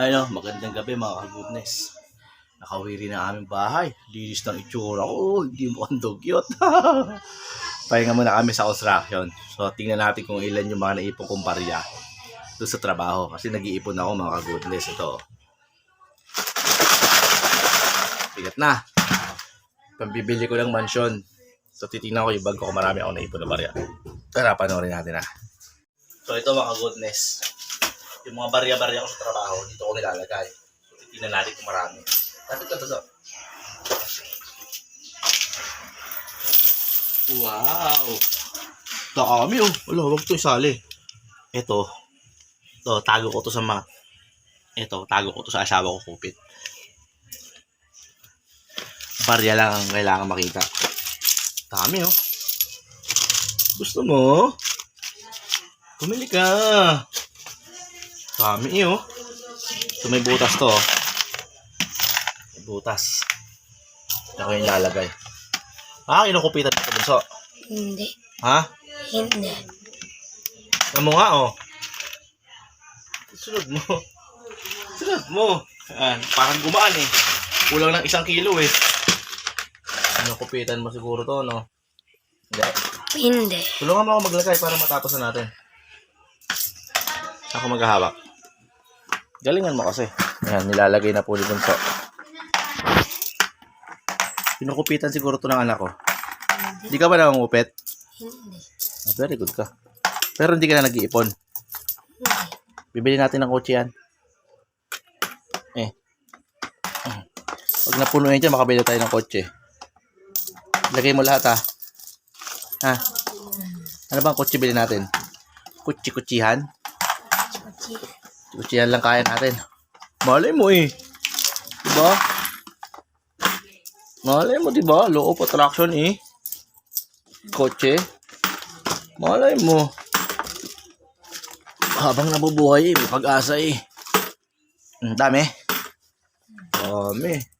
Ayun, magandang gabi mga ka-goodness. Nakawiri na aming bahay. Linis ng itsura ko. Hindi mo ang dugyot. Pahinga muna kami sa construction. So, tingnan natin kung ilan yung mga naipong kong barya doon sa trabaho. Kasi nag-iipon ako mga ka-goodness. Ito. Bigat na. Pambibili ko ng mansion. So, titingnan ko yung bag ko kung marami ako naipon na barya. Tara, panoorin natin ha. So, ito mga ka-goodness yung mga barya-barya ko sa trabaho, dito ko nilalagay. So, titignan natin kung marami. Dapat ka to, Wow! Dami oh. Wala, huwag ito isali. Ito. Ito, tago ko to sa mga... Ito, tago ko to sa asawa ko kupit. Barya lang ang kailangan makita. Dami oh. Gusto mo? Pumili ka. Dami eh, oh. So, may butas to, oh. May butas. Ako yung lalagay. Ah, kinukupitan ito, bunso. Hindi. Ha? Hindi. Ano mo nga, oh. Sunod mo. Sunod mo. Ah, parang gumaan, eh. Kulang ng isang kilo, eh. Kinukupitan mo siguro to, no? Hindi. Hindi. Tulungan mo ako maglagay para matapos na natin. Ako maghahawak. Galingan mo kasi. Ayan, nilalagay na po ni Bunso. Pinukupitan siguro to ng anak ko. Hindi ka ba nangungupit? Hindi. Ah, very good ka. Pero hindi ka na nag-iipon. Bibili natin ng kotse yan. Eh. Pag napuno yan dyan, makabili tayo ng kotse. Lagay mo lahat ha. Ha? Ano bang kotse bilhin natin? Kutsi-kutsihan? Chuchi. Kutsihan lang kaya natin. Malay mo eh. Diba? Malay mo diba? Low of attraction eh. Kotse. Malay mo. Habang nabubuhay eh, may pag-asa eh. Ang dami. Dami.